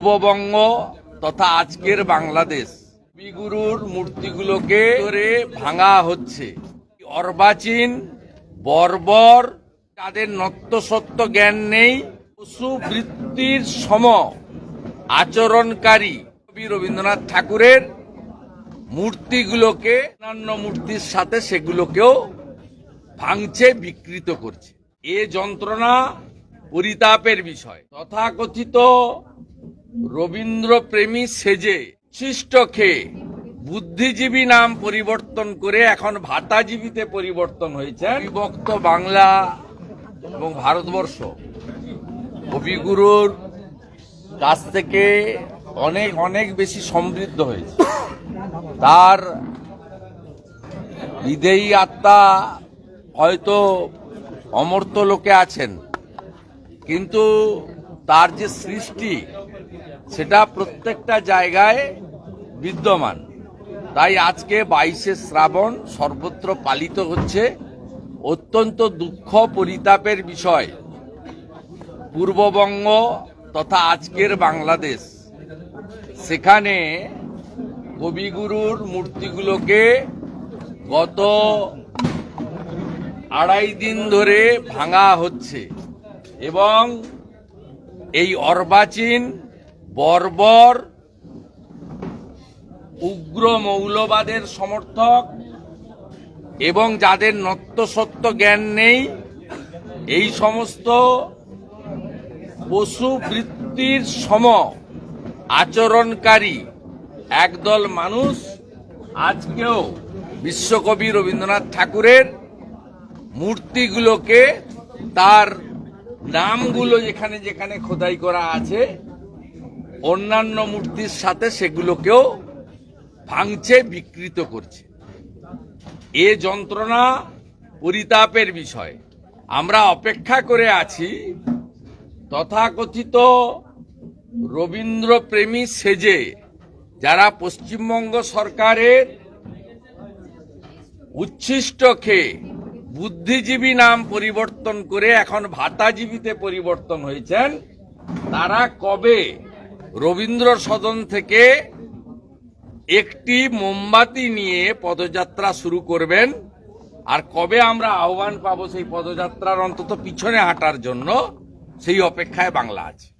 পূর্ববঙ্গ তথা আজকের বাংলাদেশ। কবিগুরুর মূর্তিগুলোকে ধরে ভাঙা হচ্ছে। অর্বাচীন, বর্বর, তাদের নত্যসত্য জ্ঞান নেই। পশু বৃত্তির সম আচরণকারী কবি রবীন্দ্রনাথ ঠাকুরের মূর্তিগুলোকে, অন্যান্য মূর্তির সাথে সেগুলোকেও ভাঙছে বিকৃত করছে। এ যন্ত্রণা পরিতাপের বিষয়। তথাকথিত রবীন্দ্র প্রেমী সেজে শিষ্ট খেয়ে বুদ্ধিজীবী নাম পরিবর্তন করে এখন ভাতাজীবীতে পরিবর্তন হয়েছে বিভক্ত বাংলা এবং ভারতবর্ষ। কবিগুরুর কাছ থেকে অনেক অনেক বেশি সমৃদ্ধ হয়েছে। তার বিদেয়ী আত্মা হয়তো অমর্ত লোকে আছেন। কিন্তু তার যে সৃষ্টি, সেটা প্রত্যেকটা জায়গায় বিদ্যমান। তাই আজকে বাইশে শ্রাবণ সর্বত্র পালিত হচ্ছে। অত্যন্ত দুঃখ পরিতাপের বিষয়। পূর্ববঙ্গ তথা আজকের বাংলাদেশ। সেখানে কবিগুরুর মূর্তিগুলোকে গত আড়াই দিন ধরে ভাঙা হচ্ছে এবং এই অর্বাচীন, বর্বর, উগ্র মৌলবাদের সমর্থক এবং যাদের নত্যসত্য জ্ঞান নেই, এই সমস্ত পশু বৃত্তির সম আচরণকারী একদল মানুষ আজকেও বিশ্বকবি রবীন্দ্রনাথ ঠাকুরের মূর্তিগুলোকে তার নামগুলো যেখানে যেখানে খোদাই করা আছে, অন্যান্য মূর্তির সাথে সেগুলোকেও ভাঙছে বিকৃত করছে। এ যন্ত্রণা পরিতাপের বিষয়। আমরা অপেক্ষা করে আছি, তথাকথিত রবীন্দ্র প্রেমী সেজে, যারা পশ্চিমবঙ্গ সরকারের উচ্ছিষ্ট খেয়ে বুদ্ধিজীবী নাম পরিবর্তন করে এখন ভাতাজীবীতে পরিবর্তন হয়েছেন। তারা কবে? রবীন্দ্র সদন থেকে একটি মোমবাতি নিয়ে পদযাত্রা শুরু করবেন। আর কবে আমরা আহ্বান পাবো সেই পদযাত্রার অন্তত পিছনে হাঁটার জন্য, সেই অপেক্ষায় বাংলা আছে।